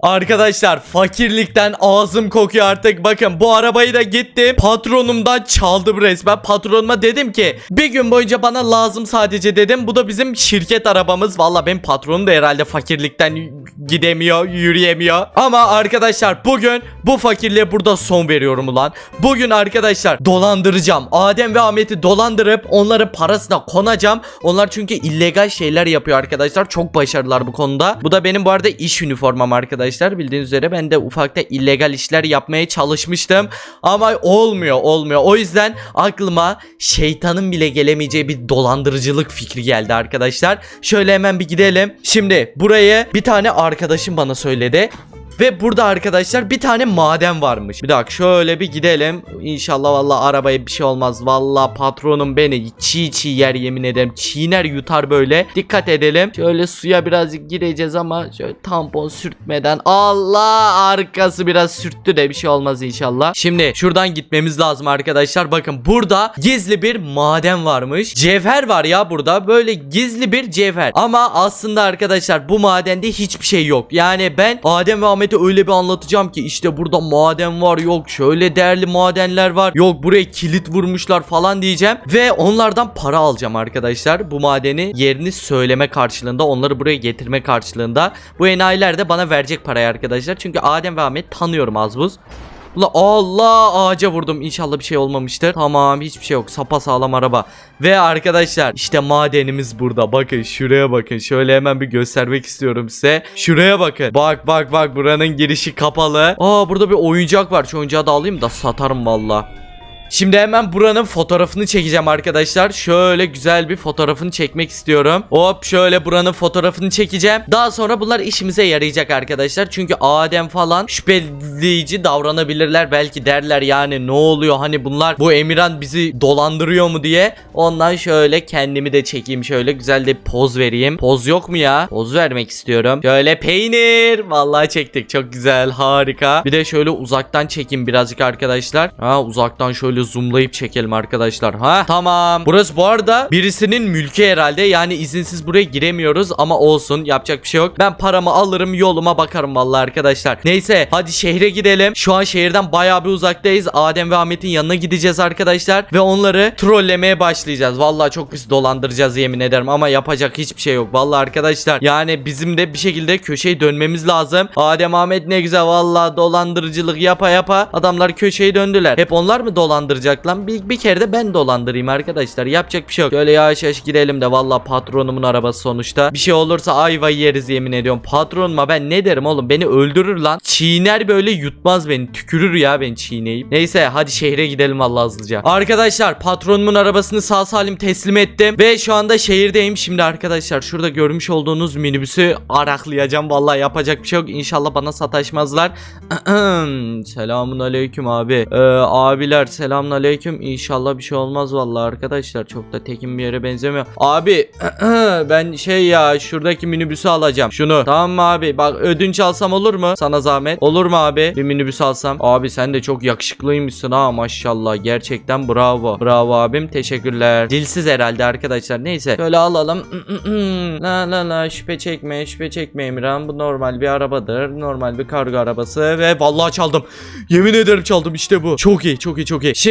Arkadaşlar fakirlikten ağzım kokuyor artık. Bakın bu arabayı da gittim. Patronumdan çaldım resmen. Patronuma dedim ki bir gün boyunca bana lazım sadece dedim. Bu da bizim şirket arabamız. Valla benim patronum da herhalde fakirlikten gidemiyor, yürüyemiyor. Ama arkadaşlar bugün bu fakirliğe burada son veriyorum ulan. Bugün arkadaşlar dolandıracağım. Adem ve Ahmet'i dolandırıp onların parasına konacağım. Onlar çünkü illegal şeyler yapıyor arkadaşlar. Çok başarılılar bu konuda. Bu da benim bu arada iş üniformam arkadaşlar. Bildiğiniz üzere ben de ufakta illegal işler yapmaya çalışmıştım. Ama olmuyor olmuyor. O yüzden aklıma şeytanın bile gelemeyeceği bir dolandırıcılık fikri geldi arkadaşlar. Şöyle hemen bir gidelim. Şimdi burayı bir tane arkadaşım bana söyledi. Ve burada arkadaşlar bir tane maden varmış. Bir dakika şöyle bir gidelim. İnşallah valla arabaya bir şey olmaz. Valla patronum beni çiğ çiğ yer yemin ederim. Çiğner yutar böyle. Dikkat edelim. Şöyle suya birazcık gireceğiz ama şöyle tampon sürtmeden. Allah arkası biraz sürttü de bir şey olmaz inşallah. Şimdi şuradan gitmemiz lazım arkadaşlar. Bakın burada gizli bir maden varmış. Cevher var ya burada. Böyle gizli bir cevher. Ama aslında arkadaşlar bu madende hiçbir şey yok. Yani ben Adem ve Ahmet'e öyle bir anlatacağım ki işte burada maden var yok şöyle değerli madenler var yok buraya kilit vurmuşlar falan diyeceğim ve onlardan para alacağım arkadaşlar. Bu madeni yerini söyleme karşılığında onları buraya getirme karşılığında. Bu enayiler de bana verecek parayı arkadaşlar. Çünkü Adem ve Ahmet tanıyorum az buz Ula Allah ağaca vurdum İnşallah bir şey olmamıştır. Tamam hiçbir şey yok. Sapa sağlam araba. Ve arkadaşlar işte madenimiz burada. Bakın şuraya bakın. Şöyle hemen bir göstermek istiyorum size. Şuraya bakın. Bak bak bak buranın girişi kapalı. Aa burada bir oyuncak var. Şu oyuncağı da alayım da satarım valla. Şimdi hemen buranın fotoğrafını çekeceğim arkadaşlar. Şöyle güzel bir fotoğrafını çekmek istiyorum. Hop şöyle buranın fotoğrafını çekeceğim. Daha sonra bunlar işimize yarayacak arkadaşlar. Çünkü Adem falan şüpheleyici davranabilirler. Belki derler yani ne oluyor hani bunlar bu Emirhan bizi dolandırıyor mu diye. Ondan şöyle kendimi de çekeyim. Şöyle güzel de poz vereyim. Poz yok mu ya? Poz vermek istiyorum. Şöyle peynir. Vallahi çektik. Çok güzel. Harika. Bir de şöyle uzaktan çekeyim birazcık arkadaşlar. Ha uzaktan şöyle zoomlayıp çekelim arkadaşlar. Ha tamam. Burası bu arada birisinin mülkü herhalde. Yani izinsiz buraya giremiyoruz ama olsun. Yapacak bir şey yok. Ben paramı alırım yoluma bakarım vallahi arkadaşlar. Neyse hadi şehre gidelim. Şu an şehirden bayağı bir uzaktayız. Adem ve Ahmet'in yanına gideceğiz arkadaşlar. Ve onları trollemeye başlayacağız. Vallahi çok pis dolandıracağız yemin ederim. Ama yapacak hiçbir şey yok. Vallahi arkadaşlar. Yani bizim de bir şekilde köşeyi dönmemiz lazım. Adem Ahmet ne güzel vallahi dolandırıcılık yapa yapa. Adamlar köşeyi döndüler. Hep onlar mı dolandıracak lan? Bir, bir kere de ben dolandırayım arkadaşlar. Yapacak bir şey yok. Şöyle yavaş yavaş gidelim de vallahi patronumun arabası sonuçta. Bir şey olursa ayva yeriz yemin ediyorum. Patronuma ben ne derim oğlum? Beni öldürür lan. Çiğner böyle yutmaz beni. Tükürür ya beni çiğneyip. Neyse hadi şehre gidelim vallahi hızlıca. Arkadaşlar patronumun arabasını sağ salim teslim ettim. Ve şu anda şehirdeyim. Şimdi arkadaşlar şurada görmüş olduğunuz minibüsü araklayacağım. Vallahi yapacak bir şey yok. İnşallah bana sataşmazlar. Selamun aleyküm abi. Ee, abiler selamun aleyküm. İnşallah bir şey olmaz vallahi arkadaşlar. Çok da tekin bir yere benzemiyor. Abi ben şey ya şuradaki minibüsü alacağım. Şunu. Tamam mı abi? Bak ödünç alsam olur mu? Sana zahmet. Olur mu abi? Bir minibüs alsam. Abi sen de çok yakışıklıymışsın ha maşallah. Gerçekten bravo. Bravo abim. Teşekkürler. Dilsiz herhalde arkadaşlar. Neyse. Şöyle alalım. la la la şüphe çekme. Şüphe çekme Emirhan. Bu normal bir arabadır. Normal bir kargo arabası ve vallahi çaldım. Yemin ederim çaldım işte bu. Çok iyi, çok iyi, çok iyi. Şimdi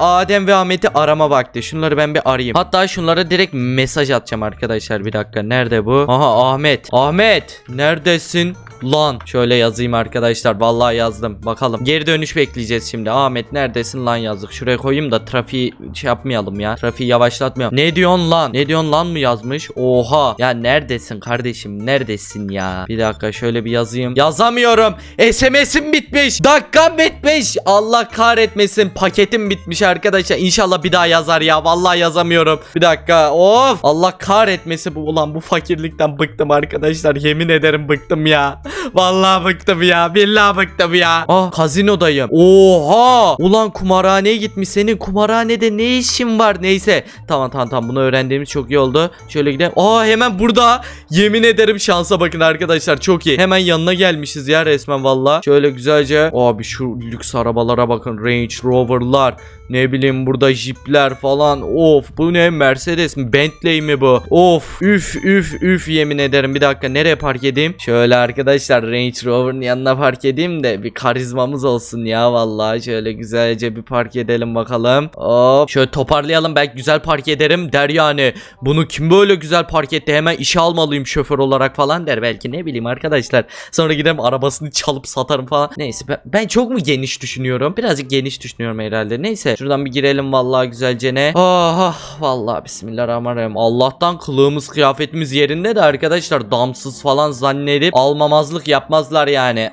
Adem ve Ahmet'i arama vakti. Şunları ben bir arayayım. Hatta şunlara direkt mesaj atacağım arkadaşlar. Bir dakika. Nerede bu? Aha Ahmet. Ahmet, neredesin? Lan şöyle yazayım arkadaşlar. Vallahi yazdım. Bakalım. Geri dönüş bekleyeceğiz şimdi. Ahmet neredesin lan yazdık şuraya koyayım da trafiği şey yapmayalım ya. Trafiği yavaşlatmayalım. Ne diyorsun lan? Ne diyorsun lan mı yazmış? Oha. Ya neredesin kardeşim? Neredesin ya? Bir dakika şöyle bir yazayım. Yazamıyorum. SMS'im bitmiş. Dakikam bitmiş. Allah kahretmesin. Paketim bitmiş arkadaşlar. İnşallah bir daha yazar ya. Vallahi yazamıyorum. Bir dakika. Of. Allah kahretmesin. Bu ulan bu fakirlikten bıktım arkadaşlar. Yemin ederim bıktım ya Vallahi bıktım ya. Billahi bıktım ya. Ah kazinodayım. Oha. Ulan kumarhaneye gitmiş. Senin kumarhanede ne işin var? Neyse. Tamam tamam tamam. Bunu öğrendiğimiz çok iyi oldu. Şöyle gidelim. Aa hemen burada. Yemin ederim şansa bakın arkadaşlar. Çok iyi. Hemen yanına gelmişiz ya resmen valla. Şöyle güzelce. Abi şu lüks arabalara bakın. Range Rover'lar. Ne bileyim burada jipler falan. Of bu ne Mercedes mi? Bentley mi bu? Of üf üf üf yemin ederim. Bir dakika nereye park edeyim? Şöyle arkadaşlar arkadaşlar Range Rover'ın yanına park edeyim de bir karizmamız olsun ya vallahi şöyle güzelce bir park edelim bakalım. Hop şöyle toparlayalım belki güzel park ederim der yani. Bunu kim böyle güzel park etti hemen işe almalıyım şoför olarak falan der belki ne bileyim arkadaşlar. Sonra giderim arabasını çalıp satarım falan. Neyse ben, ben çok mu geniş düşünüyorum? Birazcık geniş düşünüyorum herhalde. Neyse şuradan bir girelim vallahi güzelce ne. Oh, oh vallahi bismillahirrahmanirrahim. Allah'tan kılığımız kıyafetimiz yerinde de arkadaşlar damsız falan zannedip almamazlık yapmazlar yani.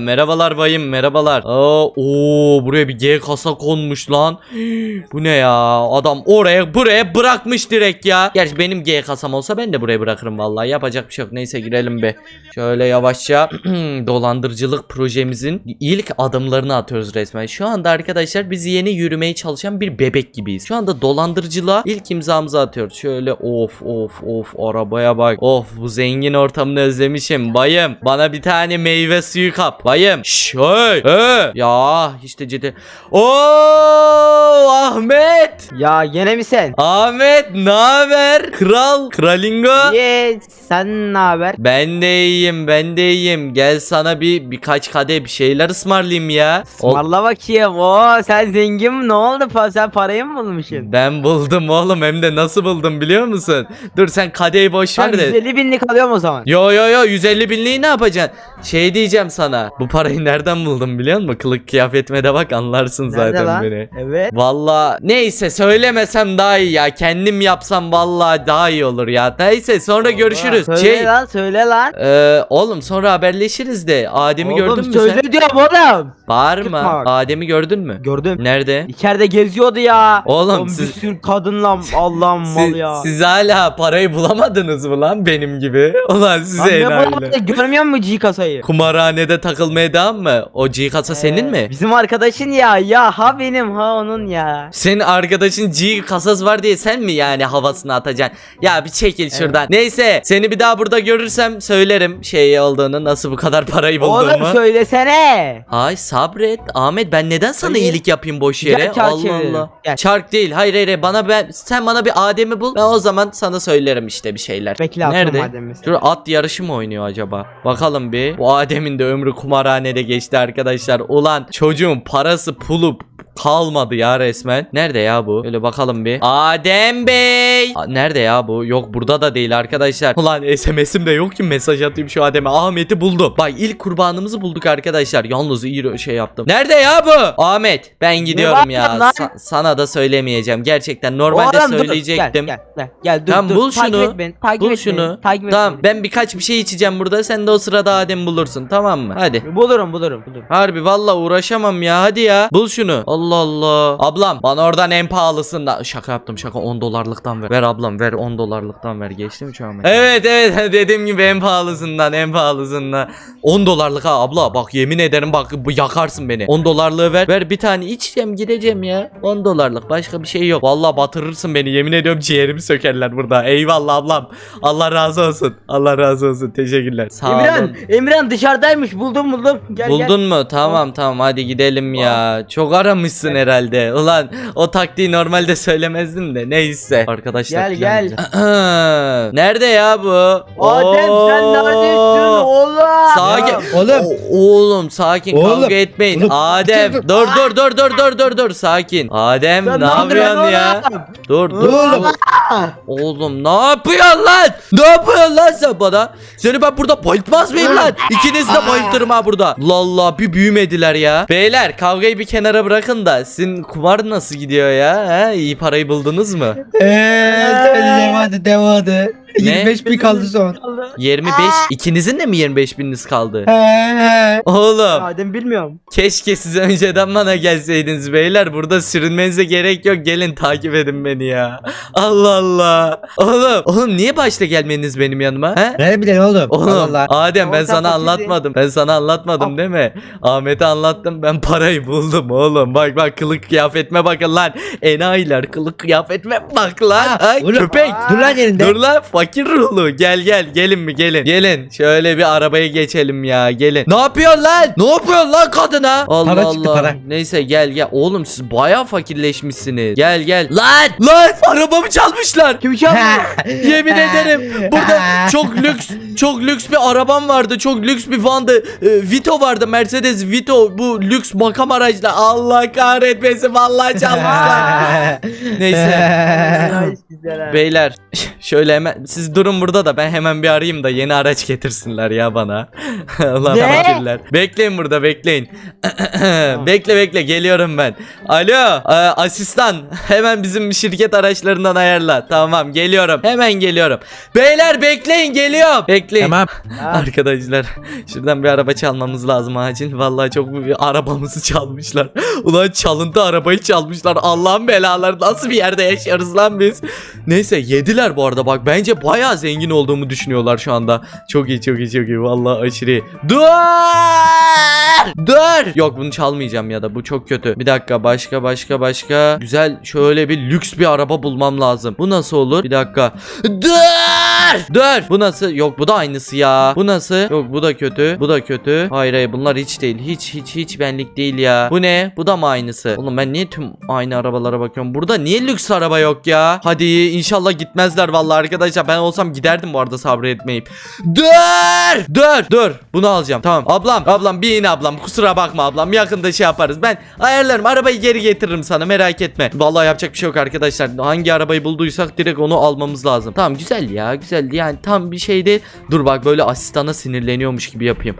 merhabalar bayım merhabalar. Aa, oo buraya bir G kasa konmuş lan. Bu ne ya? Adam oraya buraya bırakmış direkt ya. Gerçi benim G kasam olsa ben de buraya bırakırım vallahi. Yapacak bir şey yok. Neyse girelim be. Şöyle yavaşça dolandırıcılık projemizin ilk adımlarını atıyoruz resmen. Şu anda arkadaşlar biz yeni yürümeye çalışan bir bebek gibiyiz. Şu anda dolandırıcılığa ilk imzamızı atıyoruz. Şöyle of of of arabaya bak. Of bu zengin ortamını özlemişim. Bayım bana bir tane meyve suyu kap. Bayım. Şöyle. He. Ya işte ciddi. Oo Ahmet. Ya gene mi sen? Ahmet ne haber? Kral. Kralingo. Yes. Sen ne haber? Ben de iyiyim ben de iyiyim. Gel sana bir birkaç kadeh bir şeyler ısmarlayayım ya. Ismarla bakayım. Oo sen zengin mi? Ne oldu? Sen parayı mı bulmuşsun? ben buldum oğlum hem de nasıl buldum biliyor musun? Dur sen kadehi boş ver de. 150 binlik alıyorum o zaman. Yo yo yo 150 binliği ne yapacaksın? Şey diyeceğim sana. Bu parayı nereden buldum biliyor musun? Kılık kıyafetime de bak anlarsın Nerede zaten lan? beni. Evet. Valla neyse söylemesem daha iyi ya. Kendim yapsam valla daha iyi olur ya. Neyse sonra görüşürüz. Söyle Şey lan söyle lan. Ee, oğlum sonra haberleşiriz de. Adem'i Oğlum, gördün mü söyle sen? diyorum oğlum. Bağırma. Çıkma bak. Adem'i gördün mü? Gördüm. Nerede? İçeride geziyordu ya. Oğlum, bir siz- sürü kadınla Allah'ım mal Siz, ya. siz hala parayı bulamadınız mı lan benim gibi? Ulan Lan size ne enayiler. bulamadı? Görmüyor musun G kasayı? Kumarhanede takılmaya devam mı? O G kasa senin Ee, mi? Bizim arkadaşın ya. Ya ha benim ha onun ya. Senin arkadaşın G kasası var diye sen mi yani havasını atacaksın? Ya bir çekil şuradan. Neyse seni bir daha burada görürsem söylerim şey olduğunu nasıl bu kadar parayı bulduğumu. Oğlum söylesene. Ay sabret Ahmet ben neden sana Hayır. iyilik yapayım boş yere? Gel çark Allah çevirelim. Allah. Gel. Çark değil. Hayır hayır hayır. bana ben sen bana bir Adem'i bul. Ben o zaman sana söylerim işte bir şeyler. Bekle atalım Nerede? Adem'i. Dur at yarışı mı oynuyor acaba? Bakalım bir. Bu Adem'in de ömrü kumarhanede geçti arkadaşlar. Ulan çocuğun parası pulu kalmadı ya resmen. Nerede ya bu? Öyle bakalım bir. Adem Bey. Aa, nerede ya bu? Yok burada da değil arkadaşlar. Ulan SMS'im de yok ki mesaj atayım şu Adem'e. Ahmet'i buldum. Bak ilk kurbanımızı bulduk arkadaşlar. Yalnız iyi şey yaptım. Nerede ya bu? Ahmet ben gidiyorum ya. lan? Sa- sana da söylemeyeceğim. Gerçekten normalde dur, söyleyecektim. Gel gel gel, gel dur Tamam, dur. bul Takip şunu. et beni. Takip Bul et şunu. Beni. Takip et Tamam beni. ben birkaç bir şey içeceğim burada. Sen de o sırada Adem bulursun tamam mı? Hadi. Bulurum bulurum bulurum. Harbi valla uğraşamam ya hadi ya. Bul şunu. Allah Allah. Ablam bana oradan en pahalısından. Şaka yaptım şaka 10 dolarlıktan ver. Ver ablam ver 10 dolarlıktan ver. Geçti mi şu an? Evet evet dediğim gibi en pahalısından en pahalısından. 10 dolarlık ha abla bak yemin ederim bak bu yakarsın beni. 10 dolarlığı ver. Ver bir tane içeceğim gideceğim ya. 10 dolarlık başka bir şey yok. Valla batırırsın beni yemin ediyorum ciğerimi sökerler burada. Eyvallah ablam. Allah razı olsun. Allah razı olsun. Teşekkürler. Sağ Emirhan, olun. Emirhan dışarıdaymış. Buldum buldum. Gel Buldun gel. mu? Tamam tamam hadi gidelim ya. Çok aramışsın herhalde. Ulan o taktiği normalde söylemezdim de neyse. Arkadaşlar Gel, gel. Nerede ya bu? Adem sen Oo. neredesin oğlum? Sakin. Oğlum. O- oğlum sakin Oğlum. kavga etmeyin. Oğlum, Adem dur, dur dur dur dur dur dur dur sakin. Adem Sen ne yapıyorsun ya? Dur dur. Oğlum. Oğlum ne yapıyorsun lan? Ne yapıyorsun lan sen bana? Seni ben burada bayıltmaz mıyım lan? İkiniz de bayıltırım ha burada. Allah bir büyümediler ya. Beyler kavgayı bir kenara bırakın da sizin kumar nasıl gidiyor ya? He? İyi parayı buldunuz mu? Eee devam hadi devam hadi. 25 bin kaldı son. 25 ikinizin de mi 25 bininiz kaldı? He. Oğlum Adem bilmiyorum. keşke siz önceden bana gelseydiniz beyler. Burada sürünmenize gerek yok. Gelin takip edin beni ya. Allah Allah. Oğlum, oğlum niye başta gelmeniz benim yanıma? He? Ne bileyim oğlum. Oğlum Allah. Adem ben Oğlum, sen sana anlatmadım. Ben sana anlatmadım değil mi? Ahmet'e anlattım ben parayı buldum oğlum. Bak bak kılık kıyafetime bakın lan. Enayiler kılık kıyafetime bak lan. Ay, Oğlum, köpek. Dur lan yerinde. Dur lan fakir ruhlu. Gel gel gelin mi gelin. Gelin şöyle bir arabaya geçelim ya gelin. Ne yapıyorsun lan? Ne yapıyorsun lan kadına? Allah Para çıktı, Allah. para. Neyse gel gel. Oğlum siz bayağı fakirleşmişsiniz. Gel gel. Lan lan arabamı çalmışlar. Kim çaldı? Yemin ederim burada çok lüks çok lüks bir arabam vardı. Çok lüks bir vandı. Ee, Vito vardı. Mercedes Vito bu lüks makam araçla. Allah kahretmesin vallahi çalmışlar. Neyse. Beyler şöyle hemen siz durun burada da ben hemen bir arayayım da yeni araç getirsinler ya bana. Allah fakirler. Bekleyin burada bekleyin. bekle bekle geliyorum ben. Alo e, asistan hemen bizim şirket araçlarından ayarla. Tamam geliyorum hemen geliyorum. Beyler bekleyin geliyorum. Bekleyin. Tamam. Arkadaşlar şuradan bir araba çalmamız lazım acil. Vallahi çok bir arabamızı çalmışlar. Ulan çalıntı arabayı çalmışlar. Allah'ın belaları nasıl bir yerde yaşıyoruz lan biz. Neyse yediler bu arada bak bence bayağı zengin olduğumu düşünüyorlar şu anda. Çok iyi çok iyi çok iyi vallahi aşırı. Dur! Dur! Yok bunu çalmayacağım ya da bu çok kötü. Bir dakika başka başka başka. Güzel şöyle bir lüks bir araba bulmam lazım. Bu nasıl olur? Bir dakika. Dur! Dur! Bu nasıl? Yok bu da aynısı ya. Bu nasıl? Yok bu da kötü. Bu da kötü. Hayır hayır bunlar hiç değil. Hiç hiç hiç benlik değil ya. Bu ne? Bu da mı aynısı? Oğlum ben niye tüm aynı arabalara bakıyorum? Burada niye lüks araba yok ya? Hadi inşallah gitmezler vallahi arkadaşlar. Ben olsam giderdim bu arada sabretmeyip. Dur! Dur! Dur! Bunu alacağım. Tamam. Ablam, ablam bir in ablam. Kusura bakma ablam. Yakında şey yaparız. Ben ayarlarım. Arabayı geri getiririm sana. Merak etme. Vallahi yapacak bir şey yok arkadaşlar. Hangi arabayı bulduysak direkt onu almamız lazım. Tamam güzel ya. Güzel. Yani tam bir şeydi. Dur bak böyle asistana sinirleniyormuş gibi yapayım.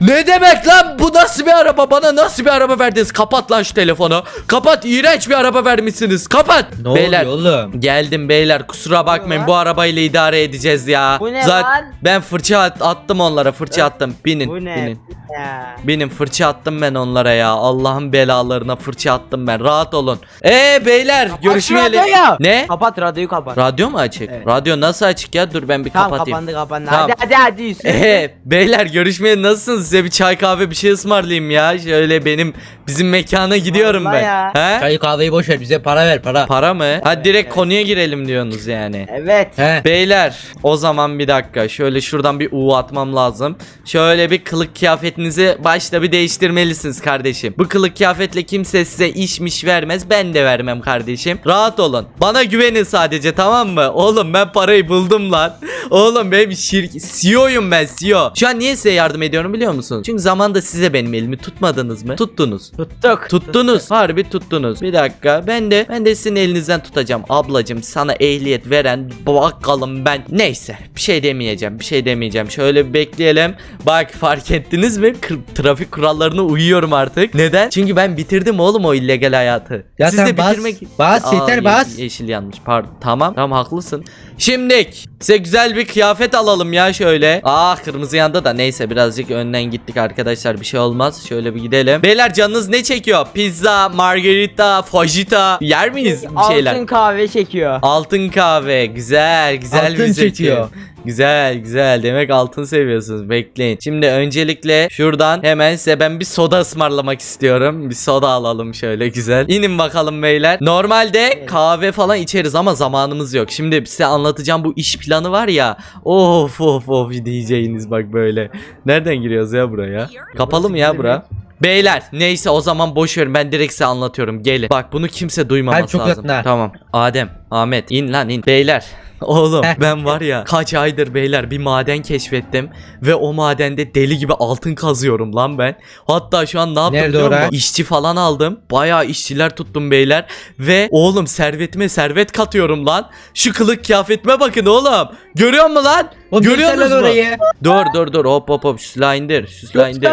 Ne demek lan bu nasıl bir araba bana nasıl bir araba verdiniz kapat lan şu telefonu kapat iğrenç bir araba vermişsiniz kapat Ne beyler oluyor oğlum? geldim beyler kusura bakmayın lan? bu arabayla idare edeceğiz ya Bu ne Zaten lan? ben fırça at- attım onlara fırça attım binin Bu ne? binin Ya. benim fırça attım ben onlara ya Allah'ın belalarına fırça attım ben rahat olun Ee beyler görüşmeyelim radyoyu. ne Kapat radyoyu kapat. radyo mu açık Evet. radyo nasıl açık ya dur ben bir Tamam kapatayım kapandı kapandı. Tamam. Hadi hadi hadi. Ee, beyler görüşmeye nasılsınız? Size bir çay kahve bir şey ısmarlayayım ya. Şöyle benim bizim mekana gidiyorum Vallahi ben. ya. He? Çayı kahveyi boş ver bize para ver para. Para mı? Hadi direkt evet. konuya girelim diyorsunuz yani. Evet. He. Beyler o zaman bir dakika şöyle şuradan bir U atmam lazım. Şöyle bir kılık kıyafetinizi başta bir değiştirmelisiniz kardeşim. Bu kılık kıyafetle kimse size işmiş vermez ben de vermem kardeşim. Rahat olun. Bana güvenin sadece tamam mı? Oğlum ben parayı buldum lan. Oğlum benim şirket CEO'yum ben CEO. Şu an niye size yardım ediyorum biliyor musunuz? Çünkü zamanda size benim elimi tutmadınız mı? Tuttunuz. Tuttuk. Tuttunuz. Harbi tuttunuz. Bir dakika. Ben de ben de sizin elinizden tutacağım. Ablacım sana ehliyet veren bakalım ben. Neyse. Bir şey demeyeceğim. Bir şey demeyeceğim. Şöyle bir bekleyelim. Bak fark ettiniz mi? Kır- trafik kurallarına uyuyorum artık. Neden? Çünkü ben bitirdim oğlum o illegal hayatı. Ya Siz de bas, bitirmek bas, yeter ye- bas. Yeşil yanlış. Pardon. Tamam. Tamam haklısın. Şimdik size güzel bir kıyafet alalım ya şöyle. Ah kırmızı yanda da neyse birazcık önden gittik arkadaşlar bir şey olmaz. Şöyle bir gidelim. Beyler canınız ne çekiyor? Pizza, margarita, fajita yer miyiz bir şeyler? Altın kahve çekiyor. Altın kahve güzel güzel Altın bir zevk. çekiyor. Güzel güzel demek altın seviyorsunuz bekleyin. Şimdi öncelikle şuradan hemen size ben bir soda ısmarlamak istiyorum. Bir soda alalım şöyle güzel. İnin bakalım beyler. Normalde kahve falan içeriz ama zamanımız yok. Şimdi size anlatacağım bu iş planı var ya. Of of of diyeceğiniz bak böyle. Nereden giriyoruz ya buraya? Kapalı mı ya bura? Beyler neyse o zaman boş verin ben direkt size anlatıyorum gelin. Bak bunu kimse duymaması Hadi çok lazım. yakın ha. Tamam Adem Ahmet in lan in. Beyler Oğlum ben var ya kaç aydır beyler bir maden keşfettim ve o madende deli gibi altın kazıyorum lan ben. Hatta şu an ne yaptım Nerede biliyor musun? İşçi falan aldım. Bayağı işçiler tuttum beyler ve oğlum servetime servet katıyorum lan. Şu kılık kıyafetime bakın oğlum. Görüyor musun lan? O Görüyorsunuz göster lan mu? orayı. Dur dur dur hop hop hop şu silahı indir. Şu silahı indir.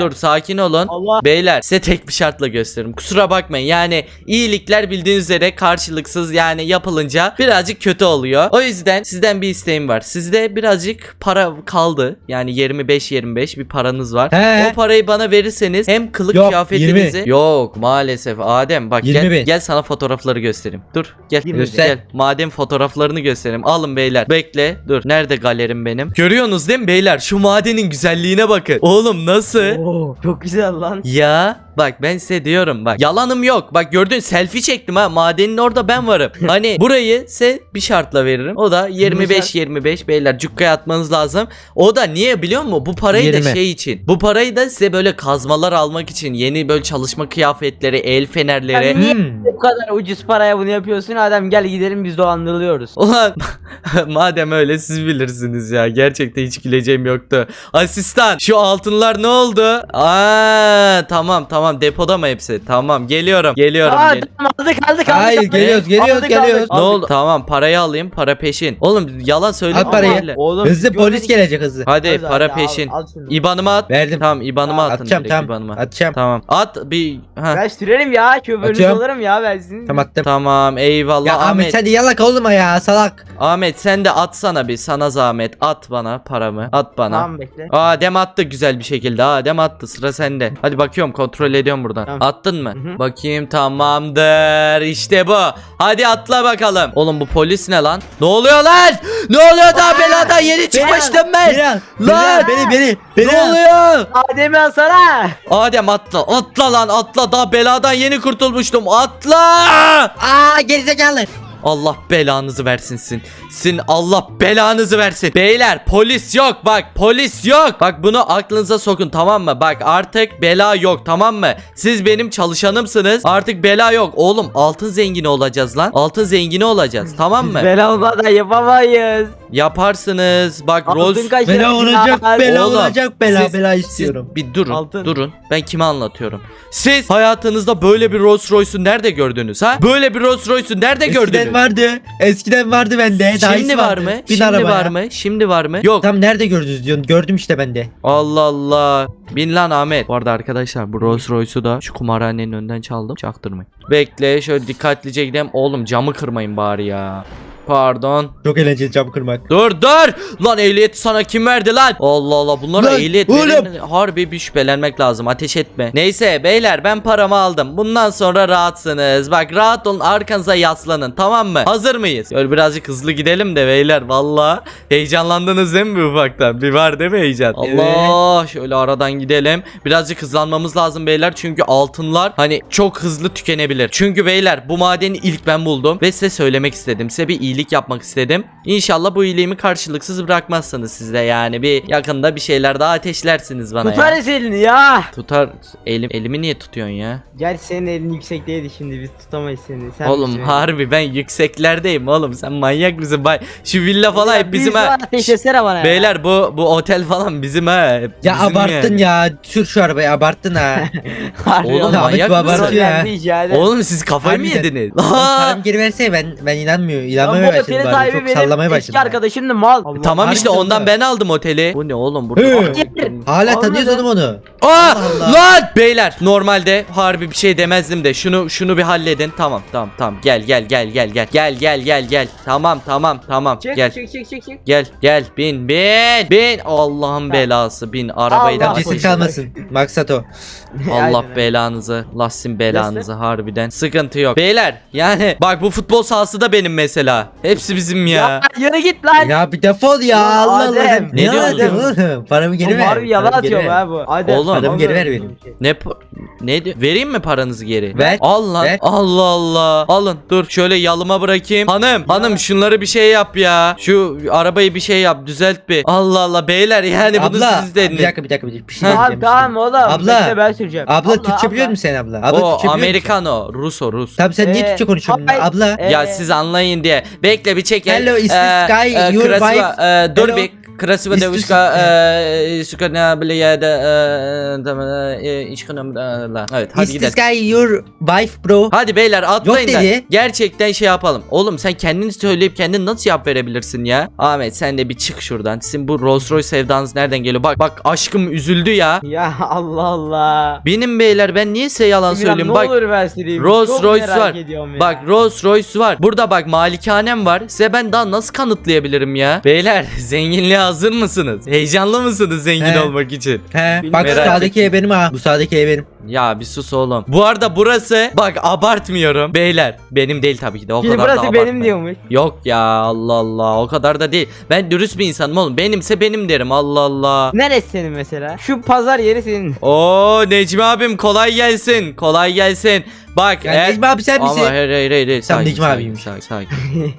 Dur dur sakin olun. Allah. Beyler size tek bir şartla gösteririm. Kusura bakmayın yani iyilikler bildiğiniz üzere karşılıksız yani yapılınca birazcık kötü oluyor. O yüzden sizden bir isteğim var. Sizde birazcık para kaldı. Yani 25-25 bir paranız var. He. O parayı bana verirseniz hem kılık Yok, kıyafetinizi 20. Yok maalesef Adem bak 20 gel, bin. gel sana fotoğrafları göstereyim. Dur gel. Gel. Madem fotoğraflarını göstereyim. Alın beyler. Bekle. Dur. Nerede galerim benim? Görüyorsunuz değil mi beyler? Şu madenin güzelliğine bakın. Oğlum nasıl? Oo, çok güzel lan. Ya bak ben size diyorum bak. Yalanım yok. Bak gördün selfie çektim ha. Madenin orada ben varım. Hani burayı size bir şartla veririm. O da 25 25 beyler. Cukkaya atmanız lazım. O da niye biliyor musun? Bu parayı da 20. şey için. Bu parayı da size böyle kazmalar almak için. Yeni böyle çalışma kıyafetleri el fenerleri. Yani niye Hmm. bu kadar ucuz paraya bunu yapıyorsun? Adam gel gidelim biz dolandırılıyoruz. Ulan madem öyle siz bilirsiniz ya. Gerçekten hiç güleceğim yoktu. Asistan şu altınlar ne oldu? Aa tamam tamam depoda mı hepsi? Tamam geliyorum. Geliyorum. Aa gel- tamam aldık aldık Hayır aldık. geliyoruz geliyoruz Aldık, geliyoruz. aldık. ne oldu? Tamam parayı alayım. Para peşin. Oğlum yalan söyleme. Al parayı. Oğlum, Hızlı polis görmedik. gelecek hızlı. Hadi Hadi, para hadi, al- peşin. al şunu. İbanıma at. Verdim. Tamam ibanıma atın. Atacağım direkt tamam. ibanıma. Atacağım. Tamam. At bir ha. Ben sürerim ya şoförünüz Atıyorum. olurum ya ben sizin. Tamam attım. Tamam eyvallah Ya Ahmet, Ahmet. sen de yalak olma ya salak. Ahmet sen de atsana bir sana zahmet. At bana paramı. At bana. Tamam bekle. Adem attı güzel bir şekilde. Adem attı sıra sende. Hadi bakıyorum kontrol ediyorum buradan. Tamam. Attın mı? Hı hı. Bakayım tamamdır. İşte bu. Hadi atla bakalım. Oğlum bu polis ne lan? Ne oluyor lan? Ne oluyor daha beladan yeni çıkmıştım ben. Al. Lan! Beni beni beni. Ne oluyor? Adem'i alsana. Adem atla. Atla lan atla. Daha beladan yeni kurtulmuştum. Atla. Aa gerizekalı. Allah belanızı versin sin. Sin Allah belanızı versin. Beyler polis yok bak polis yok. Bak bunu aklınıza sokun tamam mı? Bak artık bela yok tamam mı? Siz benim çalışanımsınız. Artık bela yok. Oğlum altın zengini olacağız lan. Altın zengini olacağız tamam mı? Bela olmadan yapamayız. Yaparsınız. Bak Altın kaçırır. Bela olacak bela Oğlum, olacak bela siz- bela siz istiyorum. bir durun Altın. durun. Ben kime anlatıyorum? Siz hayatınızda böyle bir Rolls Royce'u nerede gördünüz ha? Böyle bir Rolls Royce'u nerede gördünüz? Eskiden vardı. Eskiden vardı bende. Daha Şimdi var vardı. mı? Bin Şimdi arabaya. var mı? Şimdi var mı? Yok. Tam nerede gördünüz diyorsun. Gördüm işte ben de. Allah Allah. Bin lan Ahmet. Bu arada arkadaşlar bu Rolls Royce'u da şu kumarhanenin önünden çaldım. Çaktırmayın. Bekle şöyle dikkatlice gidelim. Oğlum camı kırmayın bari ya. Pardon. Çok eğlenceli cam kırmak. Dur dur. Lan ehliyeti sana kim verdi lan? Allah Allah bunlara Lan, ehliyet oğlum. Harbi bir şüphelenmek lazım. Ateş etme. Neyse beyler ben paramı aldım. Bundan sonra rahatsınız. Bak rahat olun arkanıza yaslanın tamam mı? Hazır mıyız? Böyle birazcık hızlı gidelim de beyler valla. Heyecanlandınız değil mi ufaktan? Bir var değil mi heyecan? Allah şöyle aradan gidelim. Birazcık hızlanmamız lazım beyler. Çünkü altınlar hani çok hızlı tükenebilir. Çünkü beyler bu madeni ilk ben buldum. Ve size söylemek istedim. Size bir iyilik yapmak istedim. İnşallah bu iyiliğimi karşılıksız bırakmazsınız siz de yani. Bir yakında bir şeyler daha ateşlersiniz bana Tutar ya. elini ya. Tutar elim elimi niye tutuyorsun ya? Gel senin elin yüksekteydi şimdi biz tutamayız seni. Sen oğlum bizim- harbi ben yükseklerdeyim oğlum. Sen manyak mısın? Bay şu villa falan Ya hep bizim ha. Ateşlesene bana ya. Beyler bu bu otel falan bizim ha. Hep Ya bizim abarttın yani. ya. Sür şu arabayı abarttın ha. Harbi Oğlum, ya. manyak mısın? abartıyor ya. Ederim. Oğlum siz kafayı mı Harbiden. yediniz? Oğlum! Paramı geri verse ben ben inanmıyor. İnanmamaya bu başladım otelin bari. sahibi Çok benim sallamaya eski başladım. arkadaşım da mal. Allah Tamam işte ondan ben aldım oteli. Bu ne oğlum burada? Hı. Hala oğlum onu. Aa Allah lan beyler normalde harbi bir şey demezdim de şunu şunu bir halledin. Tamam tamam tamam gel gel gel gel gel gel gel gel gel. Tamam tamam tamam Çık gel. çık çık çık çık. Gel gel bin bin bin Allah'ın belası bin arabayı da Allah kalmasın. Maksat o. Allah Aynen. belanızı lassin belanızı harbiden sıkıntı yok beyler yani bak bu futbol sahası da benim mesela hepsi bizim ya, Ya yürü git lan. Ya bir defol ya. Ya Allah Allah. Adem. Ne diyorsun anlatıyorsun oğlum? Paramı geri Oğlum ver. harbi yalan Paramı geri atıyor ver. ha bu. Hadi. Oğlum. Adamı geri ver benim. ne pa- ne diyor vereyim mi paranızı geri Ver, al lan ver. Allah Allah alın dur şöyle yalıma bırakayım hanım hanım şunları bir şey yap ya şu arabayı bir şey yap düzelt bir Allah Allah beyler yani bunu Abla. siz Bir dakika bir dakika bir dakika. bir şey. Tamam diyeceğim, tamam oğlum. Abla. Bekle ben süreceğim. Abla, Türkçe biliyor musun sen abla? Abla o Türkçe biliyor musun? Americano Rus o Rus Tamam sen niye Ee, Türkçe konuşuyorsun hayır. abla? Ee, ya siz anlayın diye bekle bir çek Hello, is this guy your wife? e, dur Hello? bir Devuşka this- e, sukana bile ya da e, tamam e, işkanım la. Evet hadi Is gidelim. this guy your wife bro? Hadi beyler atlayın da dedi. gerçekten şey yapalım. Oğlum sen kendini söyleyip kendin nasıl cevap verebilirsin ya? Ahmet sen de bir çık şuradan. Sizin bu Rolls Royce sevdanız nereden geliyor? Bak bak aşkım üzüldü ya. Ya Allah Allah. Benim beyler ben niye size yalan Emirhan, söyleyeyim? ne Bak olur ben süreyim. Rolls Çok Royce merak var. ediyorum ya. Bak Rolls Royce var. Burada bak malikanem var. Size ben daha nasıl kanıtlayabilirim ya? Beyler zenginliğe hazır mısınız? Heyecanlı mısınız zengin He. olmak için? He Bilmiyorum. bak bu Merak sağdaki ev benim ha. Bu sağdaki ev benim. Ya bir sus oğlum. Bu arada burası bak abartmıyorum. Beyler benim değil tabii ki de o Şimdi kadar da burası benim abartmayın. diyormuş. Yok ya Allah Allah o kadar da değil. Ben dürüst bir insanım oğlum. Benimse benim derim Allah Allah. Neresi senin mesela? Şu pazar yeri senin. Oo Necmi abim kolay gelsin. Kolay gelsin. Bak Ya eğer- Necmi abi sen Ama misin? hayır hayır hayır. hayır. Sen Sakin, Necmi sakin, abiymiş. sakin, sakin.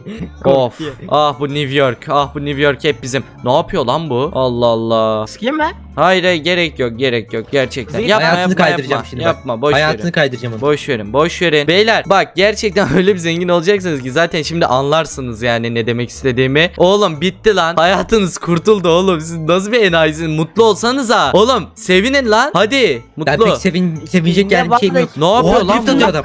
of. Korkuyor. Ah bu New York. Ah bu New York hep bizim. Ne yapıyor lan bu? Allah Allah. Sıkayım mı? Hayır hayır gerek yok gerek yok gerçekten. Yapma Hayatını yapma kaydıracağım yapma. şimdi bak. Yapma boş Hayatını verin. kaydıracağım onu. Boş verin, boş verin. Beyler bak gerçekten öyle bir zengin olacaksınız ki zaten şimdi anlarsınız yani ne demek istediğimi. Oğlum bitti lan. Hayatınız kurtuldu oğlum. Siz nasıl bir enayisiniz? Mutlu olsanız ha. Oğlum sevinin lan. Hadi Ben mutlu. pek sevin, sevinecek Ne yani bir şeyim yok. Ne yapıyor lan bu? atıyor adam.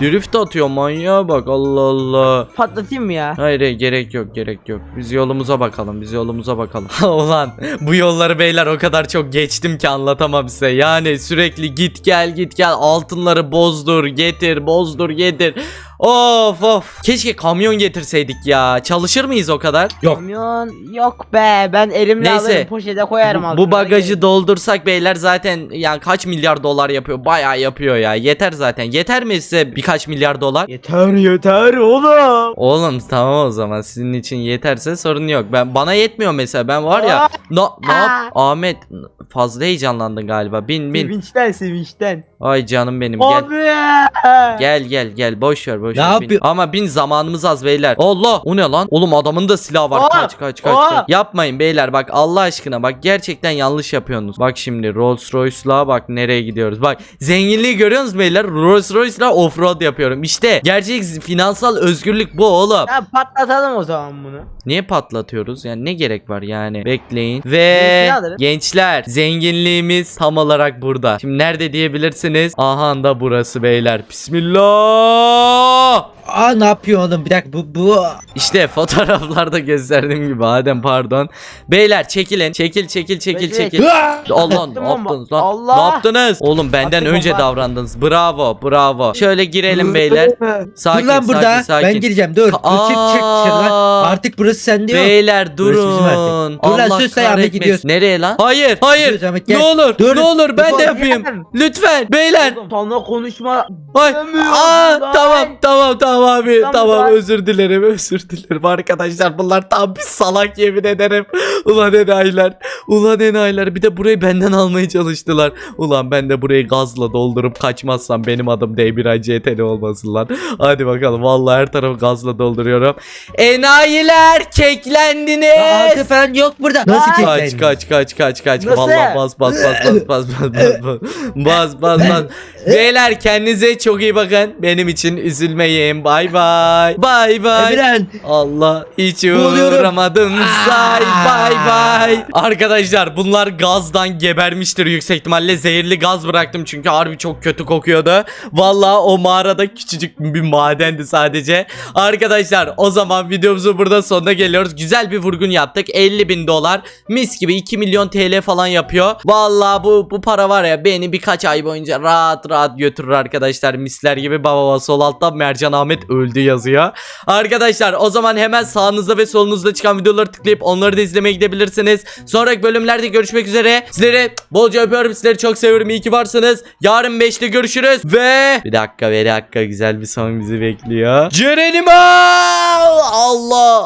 Drift atıyor manyağa bak Allah Allah. Patlatayım mı ya? Hayır hayır, gerek yok gerek yok. Biz yolumuza bakalım biz yolumuza bakalım. Ulan bu yolları beyler o kadar çok geçtim ki anlatamam size. Yani sürekli git gel git gel altınları bozdur getir bozdur getir. Of of. Keşke kamyon getirseydik ya. Çalışır mıyız o kadar? Yok. Kamyon yok be. Ben elimle Neyse. alırım poşete koyarım Bu, altına. bu bagajı doldursak beyler zaten yani kaç milyar dolar yapıyor? Bayağı yapıyor ya. Yeter zaten. Yeter mi size birkaç milyar dolar? Yeter yeter oğlum. Oğlum tamam o zaman sizin için yeterse sorun yok. Ben bana yetmiyor mesela. Ben var ya. Yap- Aa! Ahmet fazla heyecanlandın galiba. Bin bin. Sevinçten sevinçten. Ay canım benim gel. Abi. Gel gel gel boş ver boş Ne ver. bin. Ama bin zamanımız az beyler. Allah o ne lan? Oğlum adamın da silahı var. Aa! Kaç kaç kaç. Aa! kaç. Yapmayın beyler bak Allah aşkına bak gerçekten yanlış yapıyorsunuz. Bak şimdi Rolls Royce'la bak nereye gidiyoruz. Bak zenginliği görüyorsunuz beyler. Rolls Royce'la offroad yapıyorum. İşte gerçek finansal özgürlük bu oğlum. Ya patlatalım o zaman bunu. Niye patlatıyoruz? Yani ne gerek var yani? Bekleyin. Ve alırız. gençler zenginliğimiz tam olarak burada. Şimdi nerede diyebilirsiniz? Aha da burası beyler. Bismillah. Aa ne yapıyor oğlum bir dakika bu bu. İşte fotoğraflarda gösterdiğim gibi Adem pardon. Beyler çekilin. Çekil çekil çekil Bekle. çekil. Allah ne yaptınız lan? Allah. Ne yaptınız? Oğlum benden Attım önce bomba. davrandınız. Bravo bravo. Şöyle girelim beyler. Sakin dur lan burada. sakin sakin. Ben gireceğim dur. Dur çık çık dışarı lan. Aa. Artık burası sende yok. Beyler Burası bizim durun. artık. Dur lan, sus sen, Ahmet, kahretmesin. gidiyorsun. Nereye lan? Hayır, hayır. Gidiyoruz Ahmet, gel. Ne olur, Dur. ne olur ben de Dur. yapayım. Lütfen beyler. Oğlum Sana konuşma. Ay. Demiyorum Aa, lan. tamam, tamam, tamam abi. Tamam, Tamam, özür dilerim, özür dilerim arkadaşlar. Bunlar tam bir salak yemin ederim. Ulan enayiler. Ulan enayiler. Bir de burayı benden almaya çalıştılar. Ulan ben de burayı gazla doldurup kaçmazsam benim adım D1 CTL olmasın lan. Hadi bakalım. Vallahi her tarafı gazla dolduruyorum. Enayiler keklendiniz. Falan yok burada. Nasıl Kaç, keklendin? Kaç kaç kaç kaç kaç. Nasıl? Vallahi bas bas bas bas bas bas bas. Bas bas bas. Beyler kendinize çok iyi bakın. Benim için üzülmeyin. Bay bay. Bay bay. Emirhan. Allah hiç Boğuluyorum. uğramadın say bay bay. Arkadaşlar bunlar gazdan gebermiştir yüksek ihtimalle zehirli gaz bıraktım çünkü harbi çok kötü kokuyordu. Vallahi o mağarada küçücük bir madendi sadece. Arkadaşlar o zaman videomuzun burada sonuna geliyoruz. Güzel bir vurgun yaptık 50 bin dolar mis gibi 2 milyon TL falan yapıyor. Vallahi bu bu para var ya beni birkaç ay boyunca rahat rahat götürür arkadaşlar misler gibi baba baba sol altta Mercan Ahmet öldü yazıyor. Arkadaşlar o zaman hemen sağınızda ve solunuzda çıkan videoları tıklayıp onları da izlemeye gidebilirsiniz. Sonraki bölümlerde görüşmek üzere. Sizleri bolca öpüyorum. Sizleri çok seviyorum. İyi ki varsınız. Yarın 5'te görüşürüz. Ve bir dakika bir dakika güzel bir son bizi bekliyor. Cerenimo! Allah!